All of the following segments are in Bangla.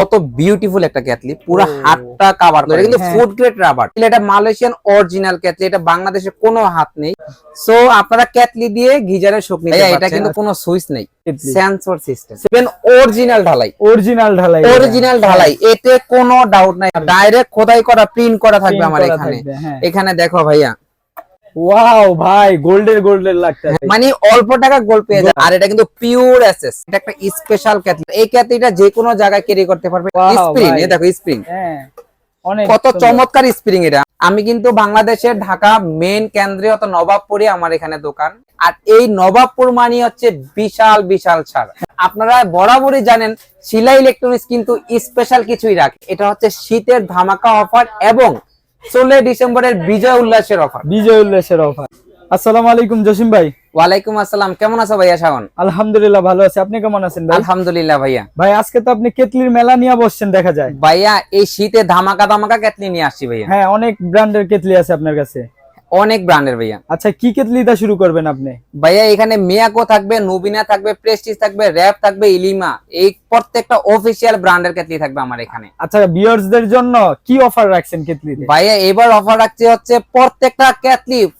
কত বিউটিফুল একটা ক্যাটলি পুরো হাতটা কাভার করে কিন্তু হ্যাঁ। ফুড গ্রেড রাবার এটা মালয়েশিয়ান অরিজিনাল ক্যাটলি এটা বাংলাদেশে কোনো হাত নেই। সো আপনারা ক্যাটলি দিয়ে গিজারের শোক নিতে এটা কিন্তু কোনো সুইচ নেই। সেন্সর সিস্টেম সেভেন অরিজিনাল ঢালাই। অরিজিনাল ঢালাই। অরিজিনাল ঢালাই। এতে কোনো ডাউট নাই। ডাইরেক্ট খোদাই করা প্রিন্ট করা থাকবে আমার এখানে। হ্যাঁ। এখানে দেখো ভাইয়া ওয়াও ভাই গোল্ডের গোল্ডের লাগতেছে। মানে অল্প টাকা গোল পেয়ে যায় আর এটা কিন্তু পিওর এসএস এটা একটা স্পেশাল ক্যাটলি এই ক্যাটলিটা যে কোনো জায়গায় ক্যারি করতে পারবে। স্প্রিং এই দেখো স্প্রিং হ্যাঁ অনেক কত চমৎকার স্প্রিং এটা। আমি কিন্তু বাংলাদেশের ঢাকা মেন কেন্দ্রে অত নবাবপুরে আমার এখানে দোকান। আর এই নবাবপুর মানে হচ্ছে বিশাল বিশাল ছাড়। আপনারা বরাবরই জানেন শিলা ইলেকট্রনিক্স কিন্তু স্পেশাল কিছুই রাখে। এটা হচ্ছে শীতের ধামাকা অফার এবং ষোলো ডিসেম্বরের বিজয় উল্লাসের অফার। বিজয় উল্লাসের অফার। আসসালামু আলাইকুম জসিম ভাই। ওয়ালাইকুম আসসালাম কেমন আছো ভাইয়া শাওন? আলহামদুলিল্লাহ ভালো আছি। আপনি কেমন আছেন ভাই? আলহামদুলিল্লাহ ভাইয়া। ভাই আজকে তো আপনি কেতলির মেলা নিয়ে বসছেন দেখা যায়। ভাইয়া এই শীতে ধামাকা ধামাকা কেটলি নিয়ে আসছি ভাইয়া। হ্যাঁ অনেক ব্র্যান্ডের কেতলি আছে আপনার কাছে। অনেক ব্র্যান্ডের ভাইয়া। আচ্ছা কি কেতলিটা শুরু করবেন আপনি? ভাইয়া এখানে মিয়াকো থাকবে নুবিনা থাকবে প্রেস্টিজ থাকবে র্যাপ থাকবে ইলিমা। এই প্রত্যেকটা অফিসিয়াল ব্র্যান্ডের কেটলি থাকবে আমার এখানে। আচ্ছা ভিউয়ার্সদের জন্য কি অফার রাখছেন ভাইয়া এবার অফার রাখছে হচ্ছে প্রত্যেকটা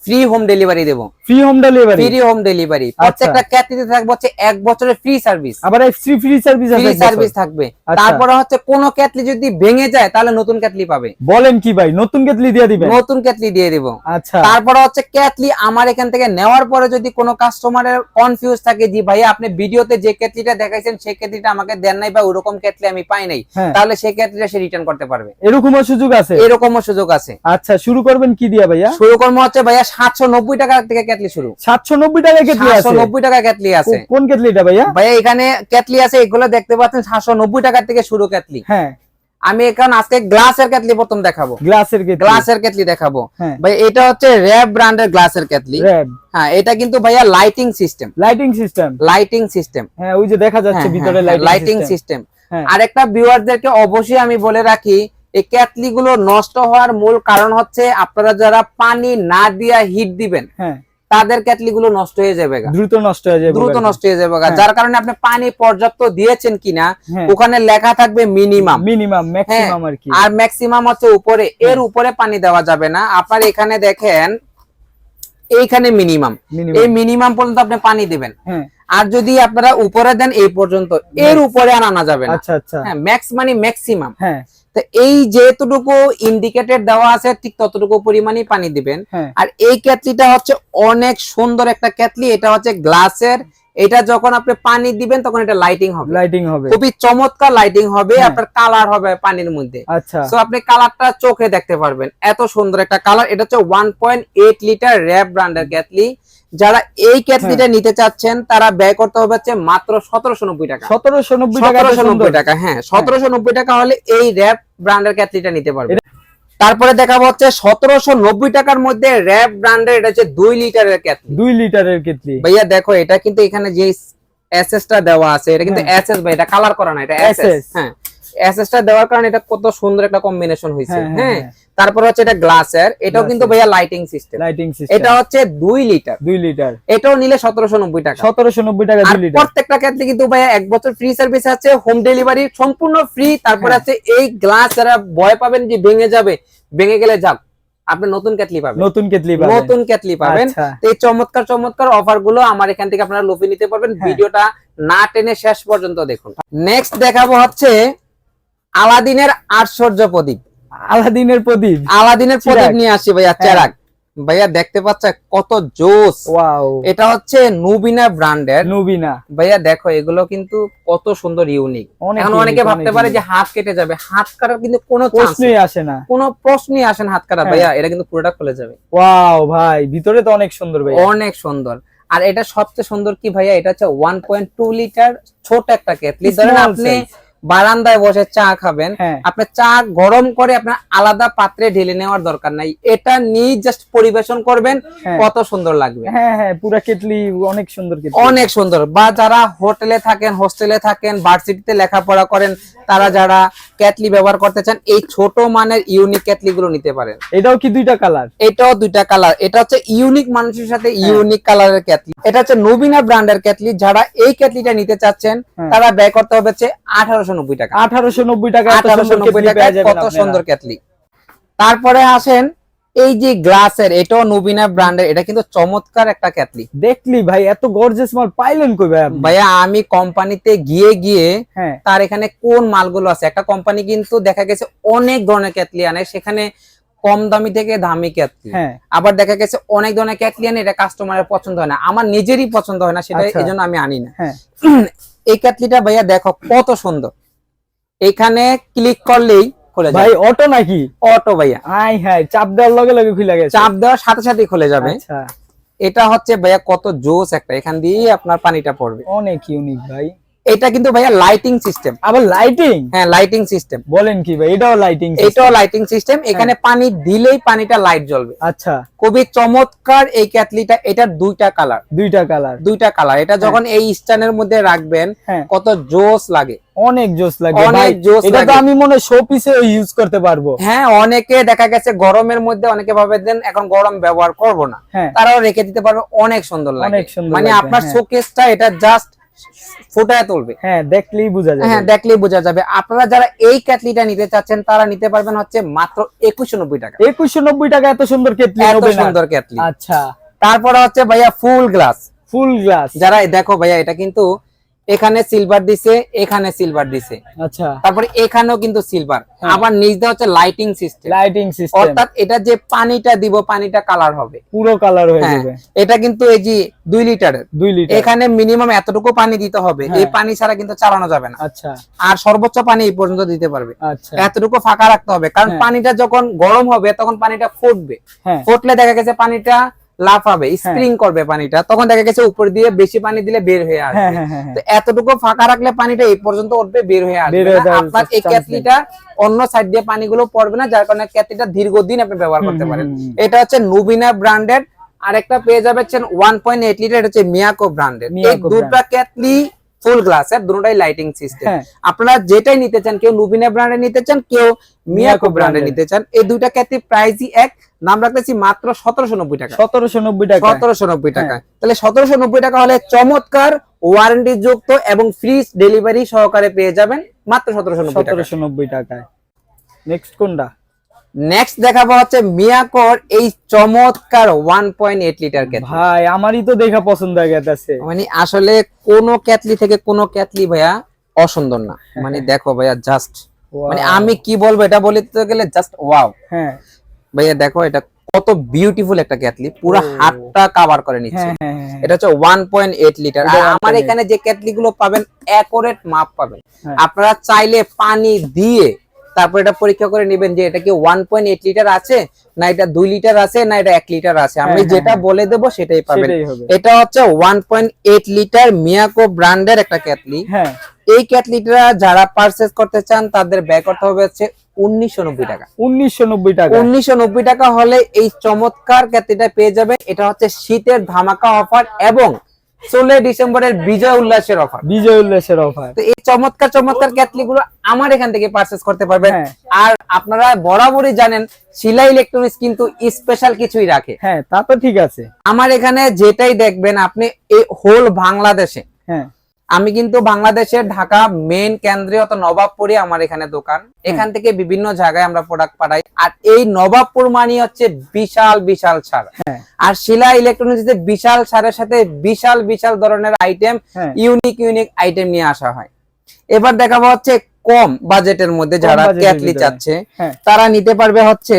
ফ্রি হোম ডেলিভারি দেবো। Free home delivery free home delivery প্রত্যেকটা থাকবে হচ্ছে এক বছরের ফ্রি সার্ভিস আবার free free service free service থাকবে। আচ্ছা। তারপরে হচ্ছে কোন যদি ভেঙে যায় তাহলে নতুন পাবে। বলেন কি ভাই নতুন কেতলি দিয়ে দিবেন? নতুন ক্যাটলি দিয়ে দেবো। আচ্ছা। তারপরে হচ্ছে ক্যাটলি আমার এখান থেকে নেওয়ার পরে যদি কোনো কাস্টমারের কনফিউজ থাকে যে ভাইয়া আপনি ভিডিওতে যে ক্যাটলিটা দেখাইছেন সেই ক্যাটলিটা আমাকে দেন নাই বা ওরকম ক্ষেত্রে আমি পাই নাই হ্যাঁ। তাহলে সেই ক্ষেত্রে সে রিটার্ন করতে পারবে। এরকমও সুযোগ আছে? এরকমও সুযোগ আছে। আচ্ছা শুরু করবেন কি দিয়ে ভাইয়া? শুরু কর্ম হচ্ছে ভাইয়া সাতশো নব্বই টাকা থেকে কেটলি শুরু। সাতশো নব্বই টাকা কেটলি সাতশো আছে নব্বই টাকা কেটলি আছে। কোন কেটলিটা ভাইয়া? ভাইয়া এখানে কেটলি আছে এগুলো দেখতে পাচ্ছেন সাতশো নব্বই টাকা থেকে শুরু ক্যাটলি হ্যাঁ। আমি এখন আজকে গ্লাসের কেটলি প্রথম দেখাবো। গ্লাসের কেতলি গ্লাসের ক্যাটলি দেখাবো। হ্যাঁ। ভাই এটা হচ্ছে র্যাব ব্র্যান্ডের গ্লাসের ক্যাটলি র্যাব। হ্যাঁ এটা কিন্তু ভাইয়া lighting system. Lighting system. Lighting system. হ্যাঁ ওই যে দেখা যাচ্ছে ভিতরে লাইটিং সিস্টেম। হ্যাঁ। আরেকটা ভিউয়ারদেরকে অবশ্যই আমি বলে রাখি এই ক্যাটলি গুলো নষ্ট হওয়ার মূল কারণ হচ্ছে আপনারা যারা পানি না দিয়া হিট দিবেন হ্যাঁ। তাদের ক্যাটলি গুলো নষ্ট হয়ে যাবে দ্রুত নষ্ট হয়ে যাবে দ্রুত নষ্ট হয়ে যাবে হ্যাঁ। যার কারণে আপনি পানি পর্যাপ্ত দিয়েছেন কিনা হ্যাঁ। ওখানে লেখা থাকবে মিনিমাম মিনিমাম ম্যাক্সিমাম আর কি। আর ম্যাক্সিমাম হচ্ছে উপরে। এর উপরে পানি দেওয়া যাবে না। আপনার এখানে দেখেন এইখানে মিনিমাম এই মিনিমাম পর্যন্ত আপনি পানি দিবেন। হ্যাঁ। আর যদি আপনারা উপরে দেন এই পর্যন্ত। এর উপরে আর আনা যাবে না। আচ্ছা আচ্ছা। হ্যাঁ ম্যাক্স মানে ম্যাক্সিমাম হ্যাঁ। তো এই যেতটুকু ইন্ডিকেটেড দেওয়া আছে ঠিক ততটুকু পরিমাণই পানি দিবেন। হ্যাঁ। আর এই ক্যাটলিটা হচ্ছে অনেক সুন্দর একটা ক্যাটলি এটা হচ্ছে গ্লাসের। এটা যখন আপনি পানি দিবেন তখন এটা লাইটিং হবে। লাইটিং হবে। খুবই চমৎকার লাইটিং হবে হ্যাঁ। আপনার কালার হবে পানির মধ্যে। আচ্ছা। সো আপনি কালারটা চোখে দেখতে পারবেন। এত সুন্দর একটা কালার এটা হচ্ছে ওয়ান পয়েন্ট এইট লিটার র্যাব ব্র্যান্ডের ক্যাটলি যারা এই ক্যাটলিটা হ্যাঁ। নিতে চাচ্ছেন তারা ব্যয় করতে হবে হচ্ছে মাত্র সতেরোশো নব্বই টাকা। সতেরোশো নব্বই টাকা সতেরোশো নব্বই টাকা হ্যাঁ সতেরোশো নব্বই টাকা হলে এই র্যাপ ব্র্যান্ডের ক্যাটলিটা নিতে পারবে। তারপরে দেখাবো হচ্ছে সতেরোশো নব্বই টাকার মধ্যে র্যাপ ব্র্যান্ডের এটা হচ্ছে দুই লিটারের ক্যাটলি দুই লিটারের কেতলি ভাইয়া দেখো এটা কিন্তু এখানে যে এসএস টা দেওয়া আছে এটা কিন্তু হ্যাঁ। এসএস ভাই এটা কালার করা না এটা এসএস হ্যাঁ। এসএস টা দেওয়ার কারণে এটা কত সুন্দর একটা কম্বিনেশন হয়েছে হ্যাঁ, হ্যাঁ হ্যাঁ, হচ্ছে এটা গ্লাসের এটাও কিন্তু ভাইয়া লাইটিং সিস্টেম লাইটিং সিস্টেম এটা হচ্ছে দুই লিটার দুই লিটার এটাও নিলে সতেরোশো নব্বই টাকা। সতেরোশো নব্বই টাকা আর দুই লিটার প্রত্যেকটা ক্ষেত্রে কিন্তু ভাইয়া এক বছর ফ্রি সার্ভিস আছে হোম ডেলিভারি সম্পূর্ণ ফ্রি তারপরে হ্যাঁ। আছে এই গ্লাস যারা ভয় পাবেন যে ভেঙে যাবে। ভেঙে গেলে যাক আপনি নতুন কেটলি পাবেন। নতুন কেতলি পাবেন। নতুন কেটলি পাবেন। আচ্ছা। এই চমৎকার চমৎকার অফারগুলো আমার এখান থেকে আপনারা লুফে নিতে পারবেন। হ্যাঁ। ভিডিওটা না টেনে শেষ পর্যন্ত দেখুন। নেক্সট দেখাবো হচ্ছে আলাদিনের আশ্চর্য প্রদীপ। আলাদিনের প্রদীপ? আলাদিনের প্রদীপ নিয়ে আসছি ভাইয়া হ্যাঁ। চেরাগ। ভাইয়া দেখতে পাচ্ছে কত জোস ওয়াও। এটা হচ্ছে নুবিনা ব্র্যান্ডের। নবীনা। ভাইয়া দেখো এগুলো কিন্তু কত সুন্দর ইউনিক এখন অনেকে ভাবতে পারে যে হাত কেটে যাবে। হাত কাটার কিন্তু কোনো প্রশ্নই আসে না। কোনো প্রশ্নই আসে না হাত কাটা হ্যাঁ। ভাইয়া এটা কিন্তু পুরোটা খুলে যাবে। ওয়াও ভাই ভিতরে তো অনেক সুন্দর ভাই অনেক সুন্দর। আর এটা সবচেয়ে সুন্দর কি ভাইয়া? এটা হচ্ছে ওয়ান পয়েন্ট টু লিটার ছোট একটা কেটলি ধরেন আপনি। বারান্দায় বসে চা খাবেন। হ্যাঁ। আপনি চা গরম করে আপনার আলাদা পাত্রে ঢেলে নেওয়ার দরকার নাই। এটা নিয়ে জাস্ট পরিবেশন করবেন হ্যাঁ। কত সুন্দর লাগবে। হ্যাঁ হ্যাঁ পুরা কেটলি অনেক সুন্দর অনেক সুন্দর। বা যারা হোটেলে থাকেন হোস্টেলে থাকেন ভার্সিটিতে লেখাপড়া করেন তারা যারা ক্যাটলি ব্যবহার করতে চান এই ছোট মানের ইউনিক ক্যাটলি গুলো নিতে পারেন। এটাও কি দুইটা কালার? এটাও দুইটা কালার। এটা হচ্ছে ইউনিক মানুষের সাথে ইউনিক কালারের ক্যাটলি এটা হচ্ছে নবীনা ব্র্যান্ডের ক্যাটলি যারা এই ক্যাটলিটা নিতে চাচ্ছেন হ্যাঁ। তারা ব্যয় করতে হবে হচ্ছে আঠারোশো নব্বই টাকা। আঠারোশো নব্বই টাকা আঠারোশো নব্বই কেটলি কত সুন্দর ক্যাটলি তারপরে আসেন এই যে গ্লাসের এটাও নবীনা ব্র্যান্ডের এটা কিন্তু চমৎকার একটা ক্যাটলি দেখলি ভাই এত গর্জেস মাল পাইলেন কই ভাই? ভাইয়া আমি কোম্পানিতে গিয়ে গিয়ে হ্যাঁ। তার এখানে কোন মালগুলো আছে? একটা কোম্পানি কিন্তু দেখা গেছে অনেক ধরনের ক্যাটলি আনে সেখানে কম দামি থেকে দামি ক্যাটলি হ্যাঁ। আবার দেখা গেছে অনেক ধরনের ক্যাটলি আনে এটা কাস্টমারের পছন্দ হয় না। আমার নিজেরই পছন্দ হয় না সেটা আচ্ছা। এই জন্য আমি আনি না। হ্যাঁ। এই ক্যাটলিটা ভাইয়া দেখো কত সুন্দর। এখানে ক্লিক করলেই খুলে ভাই যাবে অটো নাকি? অটো ভাইয়া। হাই হাই চাপ দেওয়ার লগে লগে খুলে গেছে। চাপ দেওয়ার সাথে সাথে খুলে যাবে। আচ্ছা। এটা হচ্ছে ভাইয়া কত জোস একটা এখান দিয়ে আপনার পানিটা পড়বে। অনেক ইউনিক ভাই। এটা কিন্তু ভাইয়া লাইটিং সিস্টেম আবার লাইটিং হ্যাঁ লাইটিং সিস্টেম বলেন কি ভাই এটাও লাইটিং এটাও লাইটিং সিস্টেম এখানে পানি দিলেই পানিটা লাইট জ্বলবে। আচ্ছা। খুবই চমৎকার এই ক্যাটলিটা এটার দুইটা কালার দুইটা কালার দুইটা কালার এটা যখন এই স্ট্যান্ডের মধ্যে রাখবেন হ্যাঁ। কত জোস লাগে। অনেক জোস লাগে অনেক জোস এটা তো আমি মনে শো পিসে ইউজ করতে পারব। হ্যাঁ অনেকে দেখা গেছে গরমের মধ্যে অনেকে ভাবে দেন এখন গরম ব্যবহার করব না। হ্যাঁ। তারাও রেখে দিতে পারবে অনেক সুন্দর লাগে। মানে আপনার হ্যাঁ। শোকেসটা এটা জাস্ট ফুটায় তুলবে। হ্যাঁ দেখলেই বোঝা যাবে। হ্যাঁ দেখলেই বোঝা যাবে। আপনারা যারা এই ক্যাটলিটা নিতে চাচ্ছেন তারা নিতে পারবেন হচ্ছে মাত্র একুশশো নব্বই টাকা। একুশশো নব্বই টাকা এত সুন্দর কেটলি এত সুন্দর কেটলি আচ্ছা। তারপরে হচ্ছে ভাইয়া ফুল গ্লাস। ফুল গ্লাস। যারা দেখো ভাইয়া এটা কিন্তু এখানে সিলভার দিছে এখানে সিলভার দিছে। আচ্ছা। তারপরে এখানেও কিন্তু সিলভার হ্যাঁ। আবার নিচ হচ্ছে লাইটিং সিস্টেম লাইটিং সিস্টেম অর্থাৎ এটা যে পানিটা দিব পানিটা কালার হবে। পুরো কালার হয়ে হ্যাঁ। যাবে। এটা কিন্তু এই যে দুই লিটারের। দুই লিটার। এখানে মিনিমাম এতটুকু পানি দিতে হবে। হ্যাঁ। এই পানি ছাড়া কিন্তু চালানো যাবে না। আচ্ছা। আর সর্বোচ্চ পানি এই পর্যন্ত দিতে পারবে। আচ্ছা। এতটুকু ফাঁকা রাখতে হবে। কারণ। পানিটা যখন গরম হবে তখন পানিটা ফুটবে। ফুটলে দেখা গেছে পানিটা লাফাবে স্প্রিং করবে পানিটা তখন দেখা গেছে উপর দিয়ে বেশি পানি দিলে বের হয়ে আসবে। হ্যাঁ হ্যাঁ হ্যাঁ হ্যাঁ। তো এতটুকু ফাঁকা রাখলে পানিটা এই পর্যন্ত উঠবে বের হয়ে আসবে হয়ে আপনার এই ক্যাটলিটা অন্য সাইড দিয়ে পানিগুলো পড়বে না যার কারণে ক্যাটলিটা দীর্ঘদিন আপনি ব্যবহার করতে পারেন। এটা হচ্ছে নুবিনা ব্র্যান্ডেড আরেকটা পেয়ে যাবেন ওয়ান পয়েন্ট এইট লিটার হচ্ছে মিয়াকো ব্র্যান্ডের এই দুটা ক্যাটলি ফুল গ্লাসের দুটোটাই লাইটিং সিস্টেম হ্যাঁ। আপনারা যেটাই নিতে চান কেউ নুবিনা ব্র্যান্ডে নিতে চান কেউ মিয়াকো মিয়াকো নিতে চান এই দুইটা ক্যাটলি প্রাইসই এক। নাম রাখতেছি মাত্র সতেরোশো নব্বই টাকা। সতেরোশো নব্বই টাকা। সতেরোশো নব্বই টাকা। হ্যাঁ। তাহলে সতেরোশো নব্বই টাকা হলে চমৎকার ওয়ারেন্টি যুক্ত এবং ফ্রি ডেলিভারি সহকারে পেয়ে যাবেন মাত্র সতেরোশো নব্বই সতেরোশো নব্বই টাকায়। নেক্সট কোনটা? নেক্সট দেখাবো হচ্ছে মিয়াকোর এই চমৎকার one point eight litre kettle ভাই আমারই তো দেখা পছন্দ হয়ে গেছে। মানে আসলে কোন ক্যাটলি থেকে কোন ক্যাটলি ভাইয়া অসুন্দর না। মানে দেখো ভাইয়া জাস্ট মানে আমি কি বলব এটা বলতে গেলে জাস্ট ওয়াও হ্যাঁ। ভাইয়া দেখো এটা কত বিউটিফুল একটা ক্যাটলি পুরো। হাতটা কাভার করে নিচ্ছে। হ্যাঁ হ্যাঁ হ্যাঁ। এটা হচ্ছে ওয়ান পয়েন্ট এইট লিটার আর আমার এখানে যে ক্যাটলি গুলো পাবেন অ্যাকোরেট মাপ পাবেন। হ্যাঁ। আপনারা চাইলে পানি দিয়ে তারপর এটা পরীক্ষা করে নেবেন যে এটা কি ওয়ান পয়েন্ট এইট লিটার আছে না এটা দুই লিটার আছে না এটা এক লিটার আছে। আমি হ্যাঁ, যেটা হ্যাঁ। বলে দেবো সেটাই পাবেন। এটা হচ্ছে one point eight litre Miyako ব্র্যান্ডের একটা ক্যাটলি হ্যাঁ। এই ক্যাটলিটা যারা পারচেস করতে চান তাদের ব্যয় করতে হবে হচ্ছে উনিশশো নব্বই টাকা। উনিশশো নব্বই টাকা। উনিশশো নব্বই টাকা হলে এই চমৎকার ক্যাটলিটা পেয়ে যাবেন এটা হচ্ছে শীতের ধামাকা অফার এবং ষোলোই ডিসেম্বরের বিজয় উল্লাসের অফার বিজয় উল্লাসের অফার তো এই চমৎকার চমৎকার ক্যাটলি গুলো আমার এখান থেকে পারচেস করতে পারবেন। হ্যাঁ। আর আপনারা বরাবরই জানেন শিলা ইলেকট্রনিক্স কিন্তু স্পেশাল কিছুই রাখে। হ্যাঁ তা তো ঠিক আছে। আমার এখানে যেটাই দেখবেন আপনি এই হোল বাংলাদেশে হ্যাঁ। আমি কিন্তু বাংলাদেশের ঢাকা মেইন কেন্দ্রীয় তো নবাবপুরে আমার এখানে দোকান। এখান থেকে বিভিন্ন জায়গায় আমরা প্রোডাক্ট পাঠাই। আর এই নবাবপুর মানি হচ্ছে বিশাল বিশাল ছাড়। হ্যাঁ। আর শিলা ইলেকট্রনিক্স বিশাল ছাড়ের সাথে বিশাল বিশাল ধরনের আইটেম ইউনিক ইউনিক আইটেম নিয়ে আসা হয়। এবার দেখাবো হচ্ছে কম বাজেটের মধ্যে যারা ক্যাটলি চাচ্ছে হ্যাঁ। তারা নিতে পারবে হচ্ছে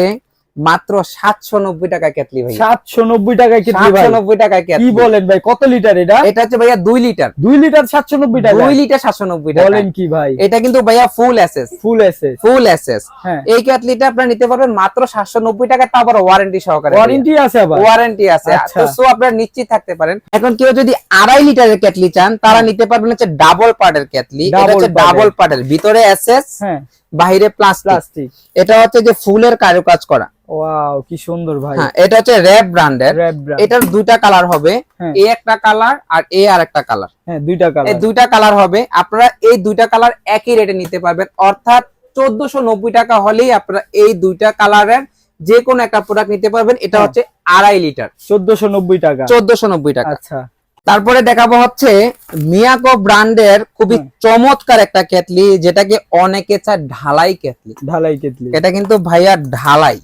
মাত্র সাতশো নব্বই টাকা কেটলি ভাই। সাতশো নব্বই টাকায় কেটলি সাতশো নব্বই টাকায় কি বলেন ভাই কত লিটার এটা? এটা হচ্ছে ভাইয়া দুই লিটার। দুই লিটার সাতশো নব্বই টাকা? দুই লিটার সাতশো নব্বই টাকা বলেন কি ভাই। এটা কিন্তু ভাইয়া ফুল এসএস। ফুল এসে ফুল এসএস। হ্যাঁ। এই ক্যাটলিটা আপনারা নিতে পারবেন মাত্র সাতশো নব্বই টাকা তা আবার ওয়ারেন্টি সহকারে ওয়ারেন্টি আছে আবার? ওয়ারেন্টি আছে। আচ্ছা। সো আপনারা নিশ্চিত থাকতে পারেন। এখন কেউ যদি আড়াই লিটারের কেটলি চান তারা নিতে পারবেন হচ্ছে ডাবল পার্টের কেটলি। এটা হচ্ছে ডাবল পার্টের ভিতরে এসএস হ্যাঁ। বাইরে প্লাস্টিক এটা হচ্ছে যে ফুলের কারুকাজ করা। ওয়াও কি সুন্দর ভাই। হ্যাঁ এটা হচ্ছে র্যাপ ব্র্যান্ডের এটার দুইটা কালার হবে। হ্যাঁ। এ একটা কালার আর এ আর একটা কালার হ্যাঁ দুইটা এই দুইটা কালার হবে। আপনারা এই দুইটা কালার একই রেটে নিতে পারবেন। অর্থাৎ চোদ্দশো নব্বই টাকা হলেই আপনারা এই দুইটা কালারের যে কোনো একটা প্রোডাক্ট নিতে পারবেন। এটা। হচ্ছে আড়াই লিটার চোদ্দশো নব্বই টাকা। চোদ্দশো নব্বই টাকা। আচ্ছা। তারপরে দেখাবো হচ্ছে মিয়াকো ব্র্যান্ডের খুবই চমৎকার একটা কেটলি যেটাকে অনেকে চায় ঢালাই কেটলি। ঢালাই কেতলি এটা কিন্তু ভাইয়া ঢালাই।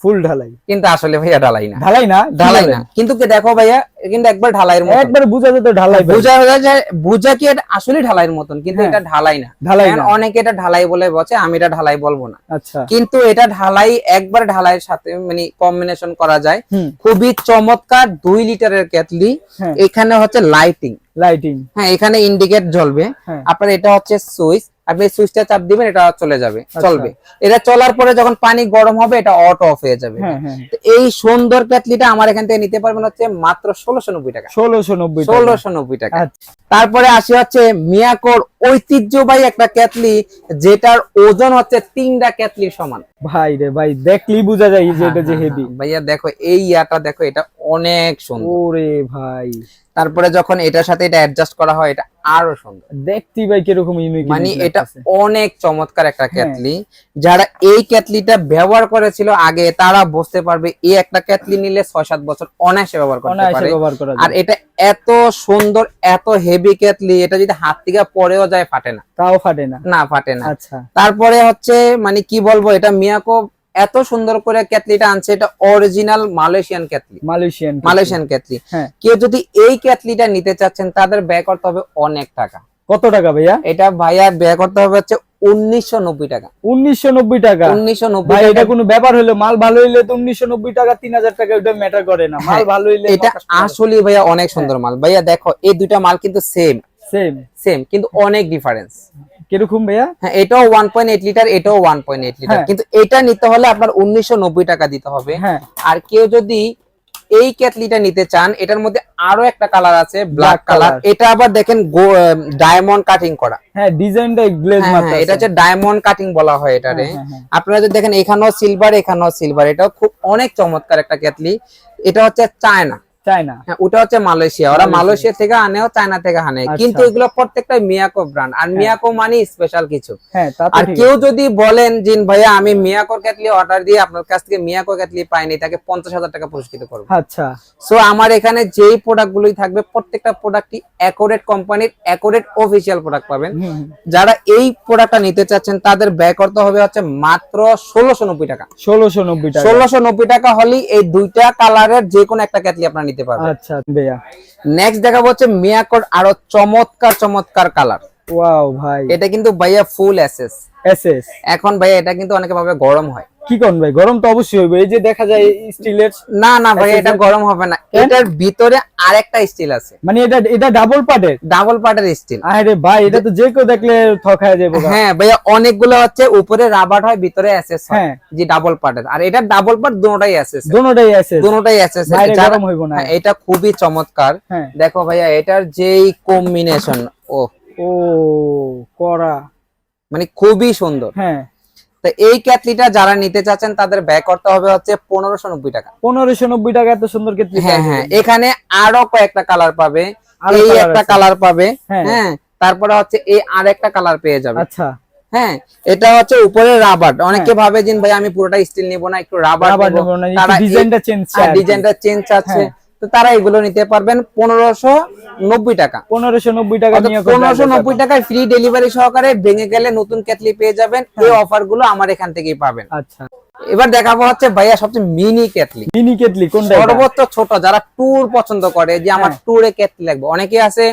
ফুল ঢালাই। কিন্তু আসলে ভাইয়া ঢালাই না। ঢালাই না? ঢালাই না। কিন্তু কি দেখো ভাইয়া কিন্তু একবার ঢালাইয়ের মতো একবার বুঝা যেত ঢালাই। বুঝা যায় বুঝা কি এটা আসলে ঢালাইয়ের মতন কিন্তু হ্যাঁ। এটা ঢালাই না। ঢালাই না। অনেকে এটা ঢালাই বলে বসে আমি এটা ঢালাই বলব না। আচ্ছা। কিন্তু এটা ঢালাই একবার ঢালাইয়ের সাথে মানে কম্বিনেশন করা যায়। খুবই চমৎকার দুই লিটারের কেটলি। হ্যাঁ। এখানে হচ্ছে লাইটিং লাইটিং হ্যাঁ এখানে ইন্ডিকেট জ্বলবে। হ্যাঁ। আপনার এটা হচ্ছে সুইচ আপনি সুইচটা চাপ দিবেন এটা চলে যাবে আচ্ছা। চলবে। এটা চলার পরে যখন পানি গরম হবে এটা অটো অফ হয়ে যাবে। এই সুন্দর কেটলিটা আমার এখান থেকে নিতে পারবেন হচ্ছে মাত্র ষোলোশো নব্বই টাকা। ষোলোশো নব্বই ষোলোশো নব্বই টাকা। আচ্ছা। তারপরে আসি হচ্ছে মিয়াকোর ঐতিহ্যবাহী একটা ক্যাথলি যেটার ওজন হচ্ছে তিনটা কেটলির সমান। ভাই রে ভাই দেখলি বোঝা যায় যে এটা যে হ্যাঁ, হেভি হ্যাঁ, ভাইয়া দেখো এই ইয়াটা দেখো এটা অনেক সুন্দর। ওরে ভাই। তারপরে যখন এটার সাথে এটা অ্যাডজাস্ট করা হয় এটা আরও সুন্দর। দেখতে ভাই কীরকম ইউনিক মানে এটা অনেক চমৎকার একটা ক্যাটলি। যারা এই ক্যাটলিটা ব্যবহার করেছিল আগে তারা বুঝতে পারবে এই একটা ক্যাটলি নিলে ছয় সাত বছর অনায়াসে ব্যবহার করতে পারে। ব্যবহার করা আর এটা এত সুন্দর এত হেভি ক্যাটলি এটা যদি হাত থেকে পড়েও যায় ফাটে না। তাও ফাটে না। না ফাটে না। আচ্ছা। তারপরে হচ্ছে মানে কি বলব এটা মিয়াকো এত সুন্দর করে ক্যাটলিটা আনছে এটা original Malaysian kettle Malaysian Malaysian kettle হ্যাঁ। কেউ যদি এই ক্যাটলিটা নিতে চাচ্ছেন তাদের ব্যয় করতে হবে অনেক টাকা। কত টাকা ভাইয়া? এটা ভাইয়া ব্যয় করতে হবে হচ্ছে উনিশশো নব্বই টাকা। উনিশশো নব্বই টাকা? উনিশশো নব্বই এটা কোনো ব্যাপার হলো? মাল ভালো হইলে তো উনিশশো নব্বই টাকা তিন হাজার টাকা ওটা ম্যাটার করে না। মাল হ্যাঁ, ভালো হইলে এটা আসলে ভাইয়া অনেক সুন্দর মাল। ভাইয়া দেখো এই দুইটা মাল কিন্তু সেম সেম সেম কিন্তু অনেক ডিফারেন্স কীরকম ভাইয়া? হ্যাঁ এটাও ওয়ান পয়েন্ট এইট লিটার এটাও ওয়ান পয়েন্ট এইট লিটার হ্যাঁ। কিন্তু এটা নিতে হলে আপনার উনিশশো নব্বই টাকা দিতে হবে। হ্যাঁ। আর কেউ যদি এই ক্যাটলিটা নিতে চান এটার মধ্যে আরও একটা কালার আছে ব্ল্যাক কালার এটা আবার দেখেন ডায়মন্ড কাটিং করা। হ্যাঁ ডিজাইনটা গ্লেজ হ্যাঁ, হ্যাঁ, এটা হচ্ছে ডায়মন্ড কাটিং বলা হয় এটারে। আপনারা যদি দেখেন এখানেও সিলভার এখানেও সিলভার এটা খুব অনেক চমৎকার একটা ক্যাটলি। এটা হচ্ছে চায়না। হ্যাঁ ওটা হচ্ছে মালয়েশিয়া। ওরা মালয়েশিয়া। থেকে আনেও চায়না থেকে আনে। আচ্ছা। কিন্তু এগুলো প্রত্যেকটা মিয়াকো ব্র্যান্ড আর মিয়াকো মানে স্পেশাল কিছু। হ্যাঁ আর কেউ যদি বলেন যে ভাইয়া আমি মিয়াকোর ক্যাটলি অর্ডার দিয়ে আপনার কাছ থেকে মিয়াকো ক্যাটলি পাইনি তাকে পঞ্চাশ হাজার টাকা পুরস্কৃত করব। আচ্ছা। সো আমার এখানে যেই প্রোডাক্ট গুলোই থাকবে প্রত্যেকটা প্রোডাক্টই অ্যাকোরেট কোম্পানির অ্যাকোরেট অফিসিয়াল প্রোডাক্ট পাবেন। যারা এই প্রোডাক্টটা নিতে চাচ্ছেন তাদের ব্যয় করতে হবে হচ্ছে মাত্র ষোলোশো নব্বই টাকা। ষোলোশো নব্বই টাকা। ষোলোশো নব্বই টাকা হলেই এই দুইটা কালারের যে কোনো একটা ক্যাটলি আপনারা নিতে পারবে। আচ্ছা ভাইয়া নেক্সট দেখাবো হচ্ছে মিয়াকট আরও চমৎকার চমৎকার কালার ওয়াও ভাই। এটা কিন্তু ভাইয়া ফুল এসএস এসএস এখন ভাইয়া এটা কিন্তু অনেকে ভাবে গরম হয়। কি কোন ভাই? গরম তো অবশ্যই হইবে। এই যে দেখা যায় স্টিলের না না ভাই এটা গরম হবে না। এটার ভিতরে আরেকটা স্টিল আছে। মানে এটা এটা ডাবল পার্টের ডাবল পার্টের স্টিল আরে ভাই এটা তো যে কেউ দেখলে থকায় যাবে। হ্যাঁ ভাইয়া অনেকগুলো হচ্ছে উপরে রাবার হয় ভিতরে এসএস হয় হ্যাঁ। যে ডাবল পার্টের আর এটা ডাবল পার্ট দুটোটাই এসএস দোনোটাই এসএস দুটোটাই এসএস গরম হইব না। এটা খুবই চমৎকার। হ্যাঁ। দেখো ভাইয়া এটার যেই কম্বিনেশন ও ও করা মানে খুবই সুন্দর। হ্যাঁ। তো এই ক্যাটলিটা যারা নিতে চাচ্ছেন তাদের ব্যয় করতে হবে হচ্ছে পনেরোশো নব্বই টাকা। পনেরোশো নব্বই টাকা এত সুন্দর ক্ষেত্রে হ্যাঁ হ্যাঁ। এখানে আরও কয়েকটা কালার পাবে। এই একটা কালার পাবে। হ্যাঁ। হ্যাঁ তারপরে হচ্ছে এই আরেকটা কালার পেয়ে যাবে। আচ্ছা। হ্যাঁ এটা হচ্ছে উপরে রাবার। অনেকে ভাবে যে ভাই আমি পুরোটা স্টিল নিব না একটু রাবার তারা ডিজাইনটা চেঞ্জ ডিজাইনটা চেঞ্জ আছে হ্যাঁ। তারা এগুলো নিতে পারবেন পনেরোশো নব্বই টাকা। পনেরোশো নব্বই টাকা পনেরোশো নব্বই টাকায় ফ্রি ডেলিভারি সহকারে ভেঙে গেলে নতুন কেটলি পেয়ে যাবেন। এই অফারগুলো আমার এখান থেকেই পাবেন। আচ্ছা। এবার দেখাবো হচ্ছে ভাইয়া সবচেয়ে মিনি কেটলি মিনি কেটলি কোনটা? সর্বোচ্চ ছোট যারা ট্যুর পছন্দ করে যে আমার হ্যাঁ। ট্যুরে কেটলি লাগবে। অনেকে আছে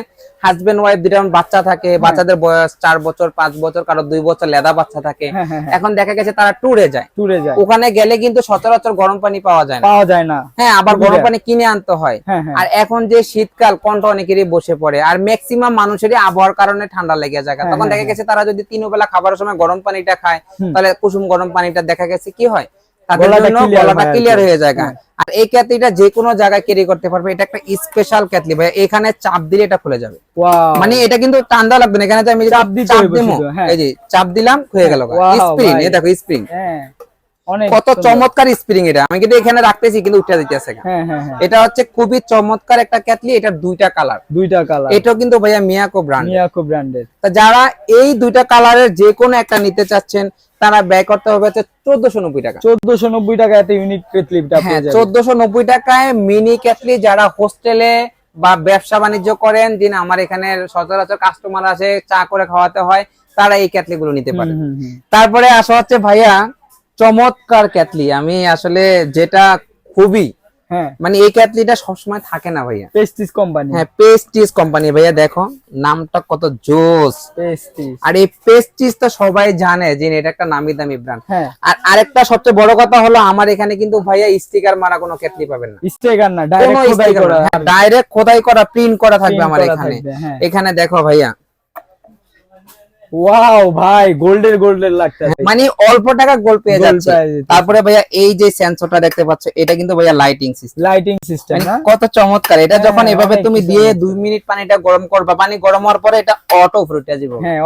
হাজবেন্ড ওয়াইফ দুটা বাচ্চা থাকে হ্যাঁ। বাচ্চাদের বয়স চার বছর পাঁচ বছর কারও দুই বছর লেদা বাচ্চা থাকে। হ্যাঁ হ্যাঁ হ্যাঁ। এখন দেখা গেছে তারা ট্যুরে যায়। টুরে যায়। ওখানে গেলে কিন্তু সচরাচর গরম পানি পাওয়া যায় না। পাওয়া যায় না। হ্যাঁ আবার গরম পানি কিনে আনতে হয়। হ্যাঁ হ্যাঁ। আর এখন যে শীতকাল কণ্ঠ অনেকেরই বসে পড়ে। আর ম্যাক্সিমাম মানুষেরই আবহাওয়ার কারণে ঠান্ডা লেগে যায়। হ্যাঁ, তখন হ্যাঁ, দেখা গেছে তারা যদি তিন বেলা খাবারের সময় গরম পানিটা খায় তাহলে কুসুম গরম পানিটা দেখা গেছে কি হয় তাদের জন্য গলাটা ক্লিয়ার হয়ে যায়। আর এই ক্যাটলিটা যে কোনো জায়গায় ক্যারি করতে পারবে এটা একটা স্পেশাল ক্যাটলি ভাই এখানে চাপ দিলে এটা খুলে যাবে। মানে এটা কিন্তু টান্দা লাগবে না এখানে আমি চাপ দিমো, হ্যাঁ। এই যে চাপ দিলাম হয়ে গেল স্প্রিং এই দেখো স্প্রিং হ্যাঁ অনেক কত চমৎকার স্প্রিং এটা। আমি কিন্তু এখানে রাখতেছি কিন্তু উঠে দিতেছে হ্যাঁ এটা হচ্ছে খুবই চমৎকার একটা ক্যাটলি এটা দুইটা কালার দুইটা কালার এটাও কিন্তু ভাইয়া মিয়াকো ব্র্যান্ড মিয়াকো ব্র্যান্ডের তা যারা এই দুইটা কালারের যে কোনো একটা নিতে চাচ্ছেন তারা ব্যয় করতে হবে হচ্ছে চোদ্দশো নব্বই টাকা। চোদ্দশো নব্বই টাকা একটা ইউনিট কেটলিপটা হ্যাঁ চোদ্দশো নব্বই টাকায় মিনি কেটলি যারা হোস্টেলে বা ব্যবসা বাণিজ্য করেন দিন আমার এখানে সচরাচর কাস্টমার আছে চা করে খাওয়াতে হয় তারা এই ক্যাটলি গুলো নিতে পারে। তারপরে আসা হচ্ছে ভাইয়া চমৎকার ক্যাটলি আমি আসলে যেটা খুবই হ্যাঁ। মানে এই ক্যাটলিটা সবসময় থাকে না ভাইয়া। পেস্টিস কোম্পানি হ্যাঁ পেস্টিস কোম্পানি ভাইয়া দেখো নামটা কত জোস। পেস্টিস আর এই পেস্টিস তো সবাই জানে যে এটা একটা নামি দামি ব্র্যান্ড হ্যাঁ। আর আরেকটা সবচেয়ে বড় কথা হলো আমার এখানে কিন্তু ভাইয়া স্টিকার মারা কোনো ক্যাটলি পাবেন না। স্টেগার না ডাইরেক্ট খোদাই করা ডাইরেক্ট খোদাই করা প্রিন্ট করা থাকবে আমার এখানে। হ্যাঁ। এখানে দেখো ভাইয়া ওয়াও ভাই গোল্ডের গোল্ডের লাগতেছে। মানে অল্প টাকা গোল পেয়ে যাচ্ছে। তারপরে ভাইয়া এই যে সেন্সরটা দেখতে পাচ্ছ এটা কিন্তু ভাইয়া লাইটিং সিস্টেম লাইটিং সিস্টেম কত চমৎকার। এটা হ্যাঁ, যখন এভাবে তুমি দিয়ে মিনিট পানিটা গরম করবা পানি গরম হওয়ার পরে এটা অটো ফুটে যাবে। হ্যাঁ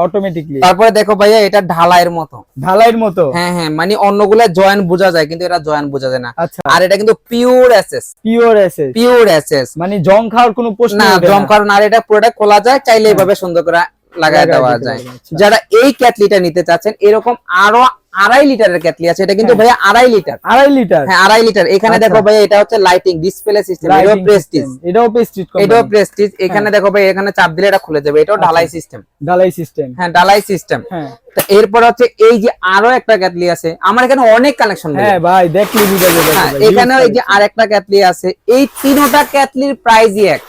তারপরে দেখো ভাইয়া এটা ঢালাইয়ের মতো। ঢালাইয়ের মতো? হ্যাঁ হ্যাঁ মানে অন্যগুলা জয়েন্ট বোঝা যায় কিন্তু এটা জয়েন্ট বোঝা যায় না। আচ্ছা। আর এটা কিন্তু pure SS pure SS pure SS মানে জং খাওয়ার কোনো প্রশ্ন না জম কারণ আর এটা পুরোটা খোলা যায় চাইলে হ্যাঁ। এইভাবে সুন্দর করে লাগায় দেওয়া যায়। আচ্ছা। যারা এই ক্যাটলিটা নিতে চাচ্ছেন এরকম আরও আড়াই লিটারের ক্যাটলি আছে। এটা কিন্তু হ্যাঁ। ভাইয়া আড়াই লিটার। আড়াই লিটার? হ্যাঁ আড়াই লিটার। এখানে আচ্ছা। দেখো ভাইয়া এটা হচ্ছে লাইটিং ডিসপ্লে সিস্টেম এটাও প্রেস্টিজ এটাও প্রেস্টিজ এটাও প্রেস্টিজ এখানে দেখো ভাই এখানে চাপ দিলে এটা খুলে যাবে। এটাও আচ্ছা। ঢালাই সিস্টেম ঢালাই সিস্টেম হ্যাঁ ঢালাই সিস্টেম হ্যাঁ। এরপর হচ্ছে এই যে আরও একটা ক্যাটলি আছে আমার এখানে অনেক কালেকশন হ্যাঁ ভাই দেখলি বুঝা যাবে হ্যাঁ এখানে এই যে আরেকটা ক্যাটলি আছে এই তিনোটা ক্যাটলির প্রাইসই এক।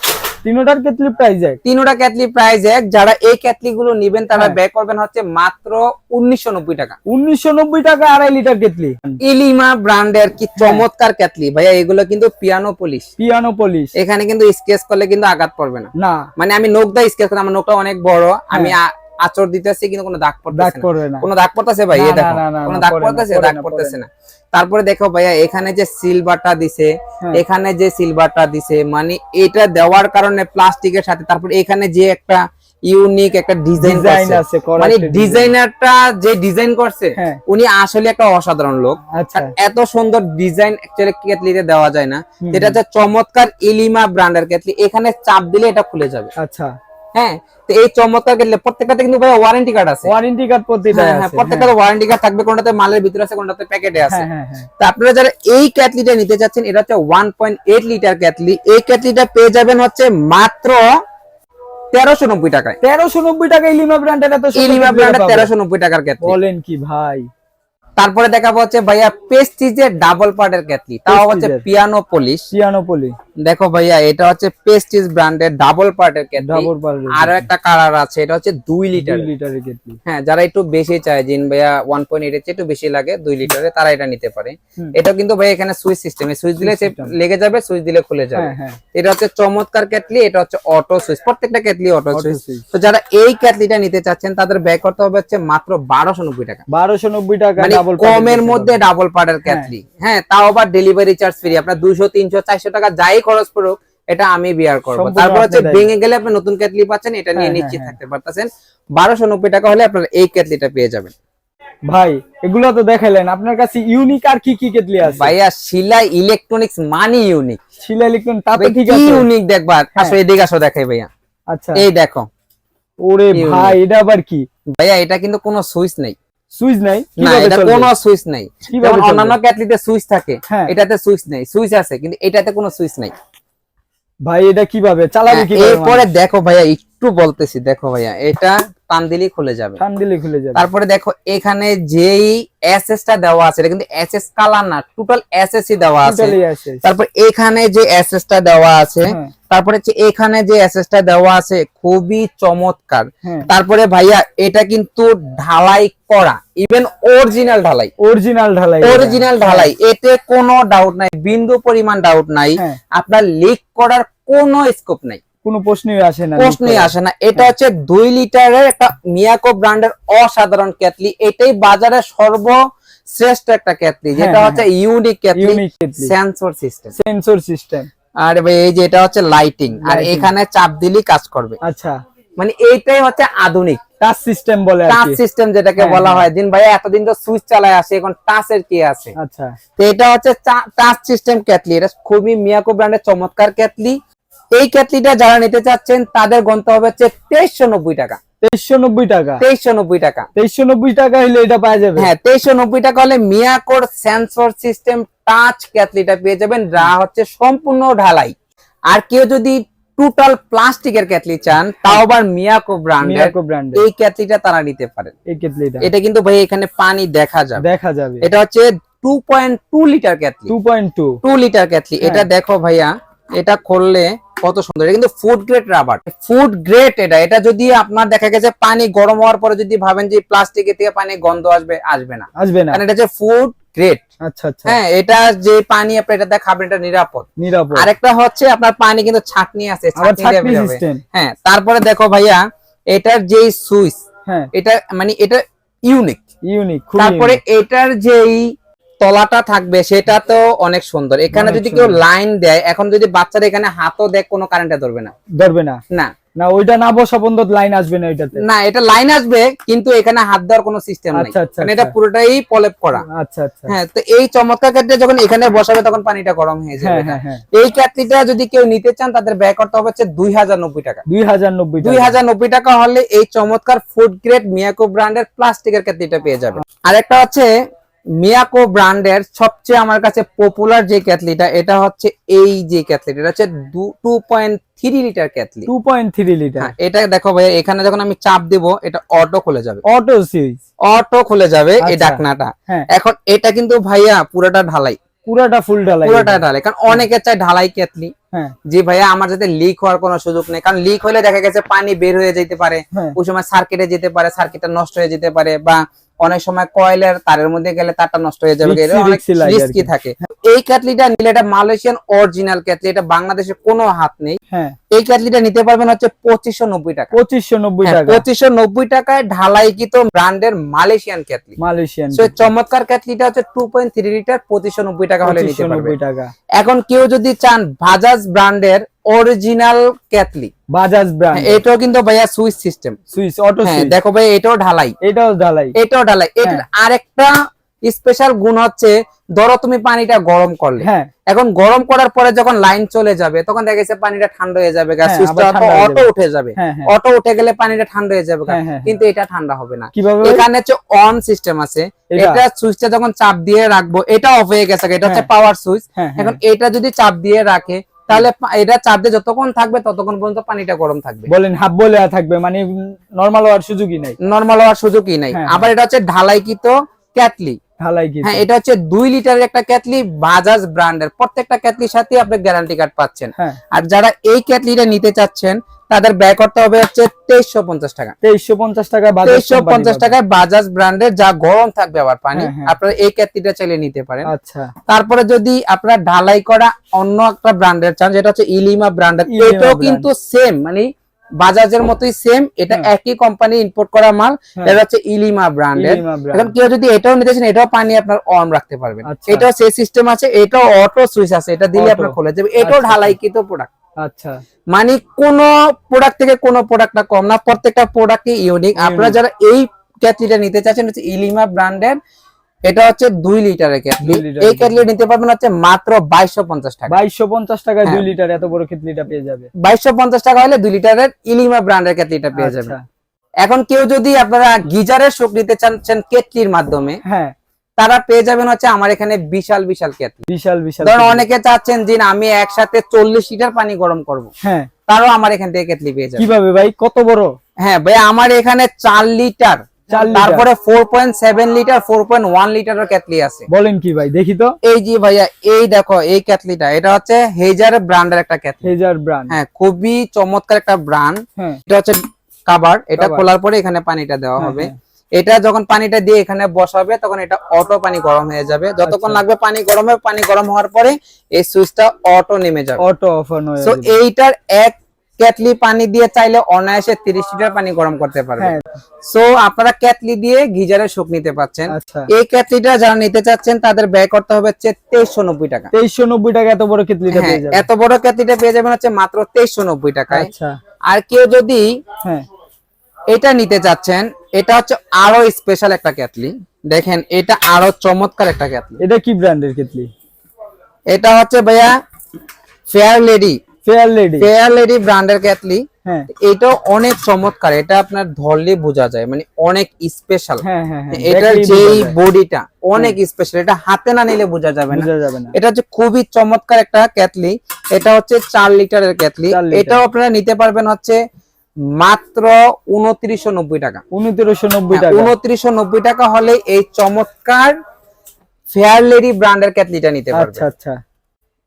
তিনোটার প্রাইস এক। তিনোটা প্রাইস এক। যারা এই গুলো নিবেন তারা হ্যাঁ। ব্যয় করবেন হচ্ছে মাত্র উনিশশো নব্বই টাকা। উনিশশো নব্বই টাকা আড়াই লিটার ইলিমা ব্র্যান্ডের কি হ্যাঁ। চমৎকার ক্যাটলি ভাইয়া এগুলো কিন্তু পিয়ানো পলিশ পিয়ানো পলিশ এখানে কিন্তু স্কেচ করলে কিন্তু আঘাত পড়বে না। না। মানে আমি নোক দা স্কেচ করি আমার নোকটা অনেক বড়। আমি আচর আঁচড় দিতেছি কিন্তু কোনো দাগ পড়তেছে না। কোনো দাগ পড়তেছে ভাই? এই দেখো। কোনো দাগ পড়তেছে? দাগ পড়তেছে না। তারপরে দেখো ভাইয়া এখানে যে সিলভারটা দিছে হ্যাঁ। এখানে যে সিলভারটা দিছে মানে এটা দেওয়ার কারণে প্লাস্টিকের সাথে তারপর এখানে যে একটা ইউনিক একটা ডিজাইন আছে মানে ডিজাইনারটা যে ডিজাইন করছে হ্যাঁ। উনি আসলে একটা অসাধারণ লোক। আচ্ছা। এত সুন্দর ডিজাইন অ্যাকচুয়ালি কেটলিতে দেওয়া যায় না। যেটা হচ্ছে চমৎকার ইলিমা ব্র্যান্ডের কেটলি এখানে চাপ দিলে এটা খুলে যাবে। আচ্ছা। হ্যাঁ তো এই চমৎকার কেটলি প্রত্যেকটাতে কিন্তু ভাই ওয়ারেন্টি কার্ড আছে। ওয়ারেন্টি কার্ড প্রতিটা হ্যাঁ হ্যাঁ প্রত্যেকটা ওয়ারেন্টি কার্ড থাকবে কোনটাতে মালের ভিতরে আছে কোনটাতে প্যাকেটে আছে। হ্যাঁ হ্যাঁ হ্যাঁ। তো আপনারা যারা এই ক্যাটলিটা নিতে চাচ্ছেন এটা হচ্ছে one point eight litre kettle এই ক্যাটলিটা পেয়ে যাবেন হচ্ছে মাত্র তেরোশো নব্বই টাকায়। তেরোশো নব্বই টাকা ইলিমা ব্র্যান্ডের এত ইলিমা কেটলি ব্র্যান্ডের। তেরোশো নব্বই টাকার ক্যাটলি বলেন কি ভাই। তারপরে দেখাবো হচ্ছে ভাইয়া পেস্টিজের ডাবল পার্টের ক্যাটলি। তাও হচ্ছে পিয়ানো পলিশ। পিয়ানো পলি দেখো ভাইয়া এটা হচ্ছে পেস্টিজ ব্র্যান্ডের ডাবল পার্টের ক্যাটলি। ডাবল পার আরও একটা কালার আছে এটা হচ্ছে দুই লিটার দুই লিটারের। কেটলি হ্যাঁ যারা একটু বেশি চায় জিন ভাইয়া ওয়ান পয়েন্ট এইট একটু বেশি লাগে দুই লিটারে তারা এটা নিতে পারে। এটা কিন্তু ভাই এখানে সুইচ সিস্টেম সুইচ দিলে সে লেগে যাবে সুইচ দিলে খুলে যাবে। হ্যাঁ হ্যাঁ। এটা হচ্ছে চমৎকার কেটলি এটা হচ্ছে অটো সুইচ। প্রত্যেকটা কেটলি অটো সুইচ। তো যারা এই কেটলিটা নিতে চাচ্ছেন তাদের ব্যয় করতে হবে হচ্ছে মাত্র বারোশো নব্বই টাকা। বারোশো নব্বই টাকা মানে ডাবল কমের মধ্যে ডাবল পার্টের ক্যাটলি হ্যাঁ। তাও আবার ডেলিভারি চার্জ ফ্রি আপনার দুশো তিনশো চারশো টাকা যাই খরচ পড়ুক এটা আমি বিয়ার করব। তারপর হচ্ছে ভেঙে গেলে আপনি নতুন ক্যাটলি পাচ্ছেন এটা নিয়ে হ্যাঁ, নিশ্চিত হ্যাঁ, থাকতে পারতেছেন। বারোশো নব্বই টাকা হলে আপনার এই ক্যাটলিটা পেয়ে যাবেন। ভাই এগুলো তো দেখাইলেন। আপনার কাছে ইউনিক আর কি কি কেটলি আছে? ভাইয়া শিলা ইলেকট্রনিক্স মানি ইউনিক শিলা লিখলেন তা তো ঠিক আছে। ইউনিক দেখবা? হ্যাঁ। আসো এদিকে আসো দেখাই ভাইয়া। আচ্ছা। এই দেখো। ওরে ভাই এটা আবার কি? ভাইয়া এটা কিন্তু কোনো সুইচ নাই। সুইচ নাই না এটা? কোনো সুইচ নাই যেমন? অন্যান্য ক্যাটলিতে সুইচ থাকে হ্যাঁ। এটাতে সুইচ নাই সুইচ আছে কিন্তু এটাতে কোনো সুইচ নাই ভাই এটা কীভাবে চালাবে হ্যাঁ, কীভাবে এরপরে দেখো ভাইয়া একটু বলতেছি দেখো ভাইয়া এটা টান দিলেই খুলে যাবে। টান খুলে যাবে। তারপরে দেখো এখানে যেই এসএস টা দেওয়া আছে এটা কিন্তু এসএস কালার না টোটাল এসএস ই দেওয়া আছে। তারপর এখানে যে এসএস টা দেওয়া আছে হ্যাঁ, তারপরে এখানে যে এসএস টা দেওয়া আছে খুবই চমৎকার। হ্যাঁ। তারপরে ভাইয়া এটা কিন্তু ঢালাই করা ইভেন অরিজিনাল ঢালাই। অরিজিনাল ঢালাই অরিজিনাল ঢালাই এতে কোনো ডাউট নাই বিন্দু পরিমাণ ডাউট নাই। হ্যাঁ। আপনার লিক করার কোনো স্কোপ নাই। কোনো প্রশ্নই আসে না প্রশ্নই আসে না। এটা হচ্ছে দুই লিটারের একটা মিয়াকো ব্র্যান্ডের অসাধারণ ক্যাটলি। এটাই বাজারে সর্বশ্রেষ্ঠ একটা ক্যাটলি যেটা হ্যাঁ, হচ্ছে unique kettle. Sensor system. Sensor system. আর এই যে এটা হচ্ছে লাইটিং আর এখানে চাপ দিলেই কাজ করবে। আচ্ছা। মানে এইটাই হচ্ছে আধুনিক। টাচ সিস্টেম বলে টাচ সিস্টেম যেটাকে হ্যাঁ, বলা হ্যাঁ। হয়। দিন ভাই এতদিন তো সুইচ চালায় আসে এখন টাচের কি আছে? আচ্ছা। তো এটা হচ্ছে টাচ সিস্টেম ক্যাটলি। এটা খুবই মিয়াকো ব্র্যান্ডের চমৎকার ক্যাটলি। এই ক্যাটলিটা যারা নিতে চাচ্ছেন তাদের গন্ত হবে হচ্ছে তেইশশো নব্বই টাকা। তেইশশো নব্বই টাকা? তেইশশো নব্বই টাকা। তেইশশো নব্বই টাকা হলে এটা পাওয়া যাবে? হ্যাঁ তেইশশো নব্বই টাকা হলে মিয়াকোর সেন্সর সিস্টেম টাচ ক্যাথলিটা পেয়ে যাবেন। যা হচ্ছে সম্পূর্ণ ঢালাই। আর কেউ যদি টোটাল প্লাস্টিকের ক্যাথলি চান তাও আবার মিয়াকো ব্র্যান্ডের ব্র্যান্ডের। এই ক্যাথলিটা তারা নিতে পারেন। এই কেতলিটা এটা কিন্তু ভাই এখানে পানি দেখা যাবে। দেখা যাবে। এটা হচ্ছে two point two litre kettle two point two two litre kettle হ্যাঁ। এটা দেখো ভাইয়া এটা করলে কত সুন্দর। এটা কিন্তু food grade rubber food grade এটা। এটা যদি আপনার দেখা গেছে পানি গরম হওয়ার পরে যদি ভাবেন যে প্লাস্টিকের থেকে পানি গন্ধ আসবে আসবে না। আসবে না। কারণ এটা হচ্ছে ফুড গ্রেড আচ্ছা আচ্ছা। হ্যাঁ এটা যে পানি আপনি এটা দিয়ে খাবেন এটা নিরাপদ। নিরাপদ। আরেকটা হচ্ছে আপনার পানি কিন্তু ছাটনি আছে ছাকনি হ্যাঁ তারপরে দেখো ভাইয়া এটার যে সুইচ হ্যাঁ। এটা মানে এটা ইউনিক ইউনিক তারপরে এটার যেই তলাটা থাকবে সেটা তো অনেক সুন্দর। এখানে যদি কেউ লাইন দেয় এখন যদি বাচ্চারা এখানে হাতও দেয় কোনো কারেন্টে ধরবে না। ধরবে না? না। না ওইটা না বসা পর্যন্ত লাইন আসবে না ওইটাতে? না এটা লাইন আসবে কিন্তু এখানে হাত দেওয়ার কোনো সিস্টেম নেই। আচ্ছা, আচ্ছা, এটা আচ্ছা। পুরোটাই পলেপ করা। আচ্ছা আচ্ছা। হ্যাঁ তো এই চমৎকার যখন এখানে বসাবে তখন পানিটা গরম হয়ে হ্যাঁ যাবে হ্যাঁ হ্যাঁ। এই যদি কেউ নিতে চান তাদের ব্যয় করতে হবে হচ্ছে দুই হাজার নব্বই টাকা। দুই হাজার নব্বই দুই হাজার নব্বই টাকা হলে এই চমৎকার ফুড গ্রেড মিয়াকো ব্র্যান্ডের প্লাস্টিকের ক্যাটলিটা পেয়ে যাবে। আরেকটা হচ্ছে মিয়াকো ব্র্যান্ডের সবচেয়ে আমার কাছে পপুলার যে ক্যাটলিটা এটা হচ্ছে এই যে ক্যাটলিটা এটা হচ্ছে two point three litre kettle two point three litre হ্যাঁ এটা দেখো ভাই এখানে যখন আমি চাপ দেব এটা অটো খুলে যাবে। অটো সুইচ অটো খুলে যাবে এই আচ্ছা। ডাকনাটা। হ্যাঁ। এখন এটা কিন্তু ভাইয়া পুরোটা ঢালাই। পুরাটা ফুল ঢালাই। পুরোটা ঢালাই। কারণ অনেকে চায় ঢালাই হ্যাঁ। জি ভাইয়া আমার যাতে লিক হওয়ার কোনো সুযোগ নেই। কারণ লিক হলে দেখা গেছে পানি বের হয়ে যেতে পারে। হ্যাঁ। ওই সময় সার্কিটে যেতে পারে সার্কিটটা নষ্ট হয়ে যেতে পারে বা অনেক সময় কয়েলের তারের মধ্যে গেলে তারটা নষ্ট হয়ে যাবে অনেক রিস্কি থাকে। এই ক্যাটলিটা নিলে এটা মালয়েশিয়ান অরিজিনাল ক্যাটলি এটা বাংলাদেশে কোনো হাত নেই। হ্যাঁ। এই ক্যাটলিটা নিতে পারবেন হচ্ছে পঁচিশশো নব্বই টাকা। পঁচিশশো নব্বই হ্যাঁ, টাকা। পঁচিশশো নব্বই টাকায় ঢালাইকৃত ব্র্যান্ডের মালয়েশিয়ান ক্যাটলি মালয়েশিয়ান So, চমৎকার ক্যাটলিটা হচ্ছে টু পয়েন্ট থ্রি লিটার পঁচিশশো নব্বই টাকা হলে নিতে পারবেন। এখন কেউ যদি চান বাজাজ ব্র্যান্ডের অরিজিনাল ক্যাটলি বাজাজ ব্র্যান্ড। এটাও কিন্তু ভাইয়া সুইচ সিস্টেম। সুইচ অটো হ্যাঁ সুইচ। দেখো ভাই এটাও ঢালাই। এটাও ঢালাই। এটাও ঢালাই। এটার আরেকটা স্পেশাল গুণ হচ্ছে ধরো তুমি পানিটা গরম করলে। হ্যাঁ। এখন গরম করার পরে যখন লাইন চলে যাবে তখন দেখা গেছে পানিটা ঠান্ডা হয়ে যাবে হ্যাঁ, অটো উঠে যাবে। হ্যাঁ হ্যাঁ। অটো উঠে গেলে পানিটা ঠান্ডা হয়ে যাবে হ্যাঁ, হ্যাঁ, কিন্তু এটা ঠান্ডা হবে না। এখানে হচ্ছে অন সিস্টেম আছে। এটা? সুইচটা যখন চাপ দিয়ে রাখব এটা অফ হয়ে গেছে এটা হচ্ছে হ্যাঁ। পাওয়ার সুইচ হ্যাঁ হ্যাঁ। এখন এটা যদি চাপ দিয়ে রাখে তাহলে এটা দিয়ে যতক্ষণ থাকবে ততক্ষণ পর্যন্ত পানিটা গরম থাকবে। বলেন হাফ বলে থাকবে মানে নর্মাল হওয়ার সুযোগই নাই। নর্মাল হওয়ার সুযোগই নাই। হ্যাঁ, আবার এটা হচ্ছে ঢালাইকৃত ক্যাটলি। ঢালাই কি হ্যাঁ এটা হচ্ছে দুই লিটারের একটা ক্যাটলি বাজাজ ব্র্যান্ডের। প্রত্যেকটা ক্যাটলির সাথে আপনি গ্যারান্টি কার্ড পাচ্ছেন। হ্যাঁ। আর যারা এই ক্যাটলিটা নিতে চাচ্ছেন তাদের ব্যয় করতে হবে হচ্ছে তেইশশো পঞ্চাশ টাকা। তেইশশো পঞ্চাশ টাকা তেইশশো পঞ্চাশ টাকায় বাজাজ ব্র্যান্ডের যা গরম থাকবে আবার পানি হ্যাঁ, হ্যাঁ। আপনারা এই ক্যাটলিটা চাইলে নিতে পারেন। আচ্ছা। তারপরে যদি আপনারা ঢালাই করা অন্য একটা ব্র্যান্ডের চান যেটা হচ্ছে ইলিমা ব্র্যান্ডের এটাও কিন্তু সেম মানে বাজাজের মতোই সেম এটা হ্যাঁ। একই কোম্পানি ইম্পোর্ট করা মাল। এটা হচ্ছে ইলিমা ব্র্যান্ডের। এখন কেউ যদি এটাও নিতে চান এটাও পানি আপনার অন রাখতে পারবেন। আচ্ছা। এটাও সেই সিস্টেম আছে এটাও অটো সুইচ আছে এটা দিলে আপনার খোলা যাবে। এটাও আচ্ছা, ঢালাইকৃত প্রোডাক্ট আচ্ছা। মানে কোন প্রোডাক্ট থেকে কোন প্রোডাক্টটা কম না প্রত্যেকটা প্রোডাক্টই ইউনিক আপনারা যারা এই ক্যাটলিটা নিতে চাচ্ছেন হচ্ছে ইলিমা ব্র্যান্ডের এটা হচ্ছে দুই লিটারের ক্যাটলি। এই ক্যাটলি। নিতে পারবেন হচ্ছে মাত্র বাইশশো পঞ্চাশ টাকা। বাইশশো পঞ্চাশ টাকায় দুই হ্যাঁ। লিটার এত বড় ক্ষেত্রিটা পেয়ে যাবে। বাইশশো পঞ্চাশ টাকা হলে দুই লিটারের ইলিমা ব্র্যান্ডের ক্যাটলিটা পেয়ে যাবেন। আচ্ছা। এখন কেউ যদি আপনারা গিজারের শোক নিতে চাচ্ছেন কেটলির মাধ্যমে হ্যাঁ। তারা পেয়ে যাবেন হচ্ছে আমার এখানে বিশাল বিশাল কেটলি বিশাল বিশাল ধরুন অনেকে চাচ্ছেন যে আমি একসাথে চল্লিশ লিটার পানি গরম করব। হ্যাঁ। তারও আমার এখান থেকে কেটলি পেয়ে যাবেন কীভাবে ভাই? কত বড়? হ্যাঁ ভাই আমার এখানে চার লিটার। তারপরে four point seven litre four point one লিটারের কেটলি আছে। বলেন কি ভাই দেখি তো। এই যে ভাইয়া এই দেখো এই কেটলিটা এটা হচ্ছে হেজার ব্র্যান্ডের একটা কেটলি হেজার ব্র্যান্ড হ্যাঁ খুবই চমৎকার একটা ব্র্যান্ড এটা হচ্ছে কাবার এটা খোলার পরে এখানে পানিটা দেওয়া হ্যাঁ, হবে। হ্যাঁ। এটা যখন পানিটা দিয়ে এখানে বসাবে তখন এটা অটো পানি গরম হয়ে যাবে। যতক্ষণ আচ্ছা। লাগবে পানি গরম হবে পানি গরম হওয়ার পরে এই সুইচটা অটো নেমে যাবে। অটো অফার হয়ে সো যাবে। এইটার এক কেটলি পানি দিয়ে চাইলে অনায়াসে তিরিশ লিটার পানি গরম করতে পারবে। হ্যাঁ। সো আপনারা কেটলি দিয়ে গিজারে সুখ নিতে পাচ্ছেন। আচ্ছা। এই কেটলিটা যারা নিতে চাচ্ছেন তাদের ব্যয় করতে হবে হচ্ছে তেইশশো নব্বই টাকা। তেইশশো নব্বই টাকা এত বড় ক্ষেত্রিটা হ্যাঁ, এত বড় কেটলিটা পেয়ে যাবেন হচ্ছে মাত্র তেইশশো নব্বই টাকায়। আচ্ছা। আর কেউ যদি হ্যাঁ। এটা নিতে চাচ্ছেন এটা হচ্ছে আরও স্পেশাল একটা কেটলি দেখেন এটা আরও চমৎকার একটা কেটলি এটা কি ব্র্যান্ডের কেতলি এটা হচ্ছে ভাইয়া Fair Lady Fair Lady Fair Lady ব্র্যান্ডের ক্যাটলি। হ্যাঁ। এটাও অনেক চমৎকার। এটা আপনার ধরলে বোঝা যায়। মানে অনেক স্পেশাল হ্যাঁ হ্যাঁ এটার যেই বডিটা অনেক স্পেশাল এটা হাতে না নিলে বোঝা যাবে না। বোঝা যাবে না। এটা হচ্ছে খুবই চমৎকার একটা ক্যাটলি। এটা হচ্ছে চার লিটারের ক্যাটলি। চার এটাও আপনারা নিতে পারবেন হচ্ছে মাত্র উনত্রিশশো নব্বই টাকা। উনত্রিশশো নব্বই হ্যাঁ, টাকা। উনত্রিশশো নব্বই টাকা হলে এই চমৎকার ফেয়ার লেডি ব্র্যান্ডের ক্যাটলিটা নিতে আচ্ছা আচ্ছা।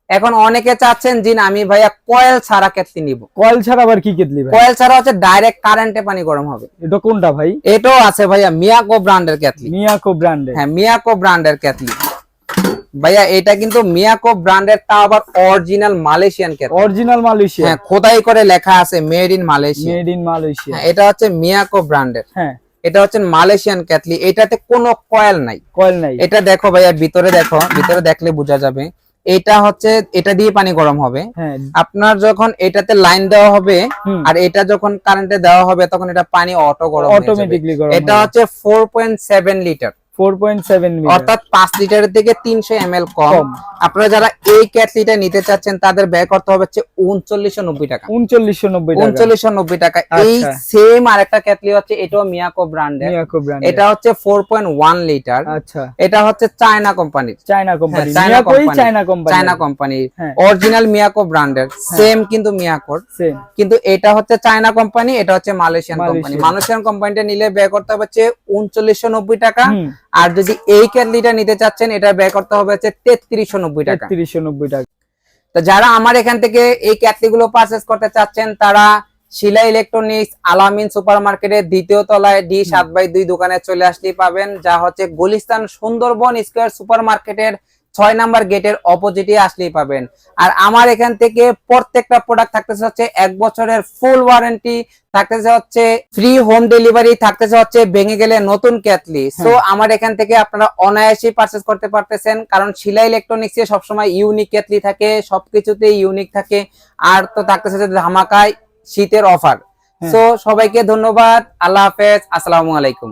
এখন অনেকে চাচ্ছেন যে আমি ভাইয়া কয়েল ছাড়া ক্যাটলি নিব। কয়েল ছাড়া আবার কি কেটলি কয়েল ছাড়া হচ্ছে ডাইরেক্ট কারেন্টে পানি গরম হবে। এটা কোনটা ভাই? এটাও আছে ভাইয়া মিয়াকো ব্র্যান্ডের ক্যাটলি। মিয়াকো ব্র্যান্ডের হ্যাঁ মিয়াকো ব্র্যান্ডের ক্যাটলি। ভাইয়া এটা কিন্তু মিয়াকো ব্র্যান্ডের তা আবার original Malaysian kettle original Malaysia হ্যাঁ খোদাই করে লেখা আছে made in Malaysia made in Malaysia এটা হচ্ছে মিয়াকো ব্র্যান্ডের হ্যাঁ। এটা হচ্ছে মালয়েশিয়ান ক্যাটলি এটাতে কোনো কয়েল নাই। কয়েল নাই। এটা দেখো ভাইয়া ভিতরে দেখো ভিতরে দেখলে বোঝা যাবে। এটা হচ্ছে এটা দিয়ে পানি গরম হবে। হ্যাঁ। আপনার যখন এটাতে লাইন দেওয়া হবে আর এটা যখন কারেন্টে দেওয়া হবে তখন এটা পানি অটো গরম অটোমেটিকলি গরম এটা হচ্ছে ফোর পয়েন্ট সেভেন লিটার অর্থাৎ পাঁচ লিটারের থেকে তিনশো এম কম। আপনারা যারা এই ক্যাটলিটা নিতে চাচ্ছেন তাদের ব্যয় করতে হবে হচ্ছে উনচল্লিশশো নব্বই টাকা। উনচল্লিশশো নব্বই উনচল্লিশশো নব্বই টাকা। এই আচ্ছা। সেম আরেকটা ক্যাটলি হচ্ছে এটাও মিয়াকো ব্র্যান্ডের। এটা হচ্ছে ফোর পয়েন্ট ওয়ান লিটার। আচ্ছা। এটা হচ্ছে চায়না কোম্পানির। চায়না কোম্পানি হ্যাঁ, চায়না কোম্পানি। চায়না কোম্পানি কোম্পানির। হ্যাঁ। অরিজিনাল মিয়াকো ব্র্যান্ডের। সেম কিন্তু মিয়াকোর। কিন্তু এটা হচ্ছে চায়না কোম্পানি এটা হচ্ছে মালয়েশিয়ান কোম্পানি। মালয়েশিয়ান। কোম্পানিটা নিলে ব্যয় করতে হবে হচ্ছে উনচল্লিশশো নব্বই টাকা। আর যদি এই ক্যাটলিটা নিতে চাচ্ছেন এটা ব্যয় করতে হবে হচ্ছে তেত্রিশশো নব্বই টাকা। তেত্রিশশো নব্বই টাকা। তো যারা আমার এখান থেকে এই ক্যাটলি গুলো পারচেস করতে চাচ্ছেন তারা শিলা ইলেকট্রনিক্স আলামিন সুপার মার্কেটের দ্বিতীয় তলায় ডি সাত বাই দুই দোকানে চলে আসলেই পাবেন যা হচ্ছে গুলিস্তান সুন্দরবন স্কোয়ার সুপার মার্কেটের ছয় নাম্বার গেটের অপোজিটে আসলেই পাবেন। আর আমার এখান থেকে প্রত্যেকটা প্রোডাক্ট থাকতেছে হচ্ছে এক বছরের ফুল ওয়ারেন্টি থাকতেছে হচ্ছে ফ্রি হোম ডেলিভারি থাকতেছে হচ্ছে ভেঙে গেলে নতুন ক্যাটলি সো আমার এখান থেকে আপনারা অনায়াসে পারচেস করতে পারতেছেন কারণ শিলা ইলেকট্রনিক্স এ সবসময় ইউনিক ক্যাটলি থাকে সবকিছুতে ইউনিক থাকে। আর তো থাকতেছে যে ধামাকায় শীতের অফার সো সবাইকে ধন্যবাদ আল্লাহ হাফেজ আসসালামু আলাইকুম।